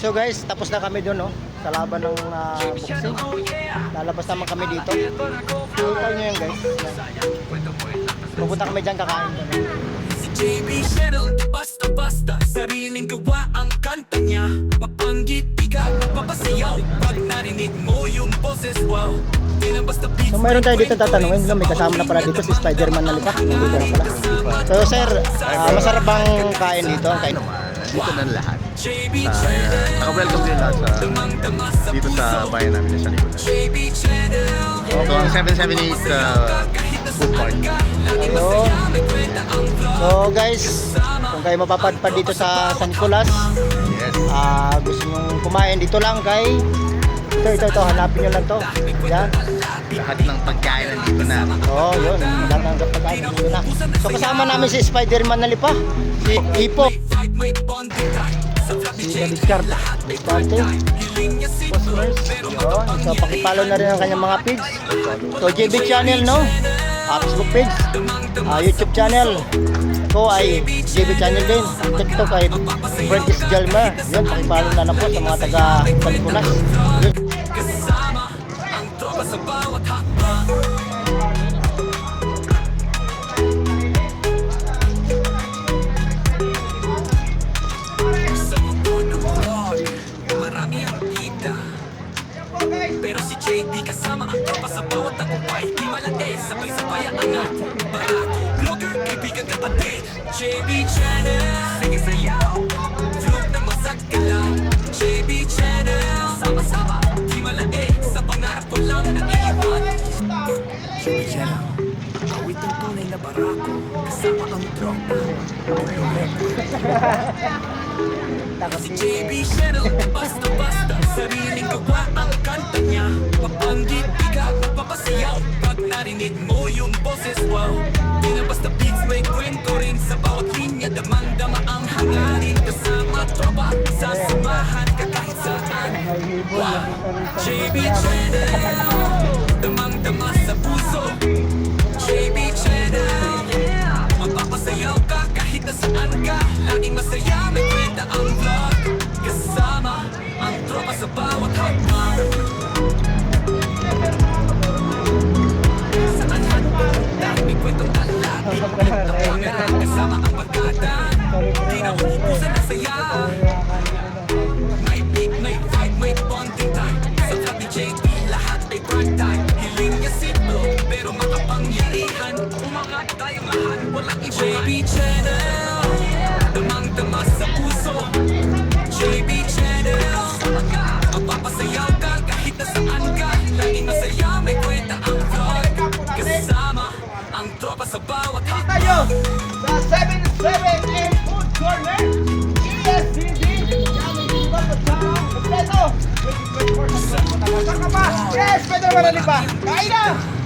So guys, tapos na kami doon no, sa laban ng ah, boxing. Lalabas naman kami dito. Kita nyo yan guys. Pupunta kami dyan kakain kami. Si JB Cheryl, basta-basta Sariling gawa ang kanta niya Mapanggit, bigat, papasayaw Pag narinig mo yung boses, wow So mayroon tayo dito tatanungin, no? may kasama na pala dito si Spider-Man na lipa. So sir, ah, masarap bang kain dito? Kain Dito na lahat. JB Uh, Naka-welcome din lahat sa sa dito sa bayan namin sa Cheryl So, ang 778 uh, food park. Ayun. So guys, kung kayo mapapadpad dito sa San Nicolas, Yes. ah gusto nyo kumain dito lang kay ito, ito, ito, hanapin nyo lang to. Yan. Lahat ng pagkain nandito na. Oo, oh, yun. Lahat ng pagkain nandito na. So kasama namin si Spider-Man na lipa, si Ipo, si Richard, si Cosmers. Yun. So pakipalo na rin ang kanyang mga page. So JB channel, no? Facebook page, ah, YouTube channel. Ko ay JB channel din. TikTok ay Prentice Jalmer. Yun, pakipalo na na po sa mga taga Palipunas. Yun. Sa bawat hakbang Pero si JD kasama ang tropa sa bawat tagumpay Di malate, sabay-sabay ang angat JB Channel, sige sayaw Vlog na masagkalaw JB Channel, sama-sama Di malate, sa pangarap ko lang naiiwan JB Channel, awit ang tunay na barako. Kasama ang tropa. Si JB Cheryl, basta-basta. Sariling gawa ang kanta niya. Papanggit, bigat, ang hangarin Kasama tropa, sasamahan ka kahit saan. JB Cheryl JB Channel Damang-dama sa puso JB Channel Mapapasayaw ka kahit nasaan ka Laging masaya, may kwenta ang vlog Kasama ang tropa sa bawat hakbang tayo sa 778 Food Corner ESCD Kompleto 24 sa Saan ka pa? Yes! Pwede naman na pa! Kain na!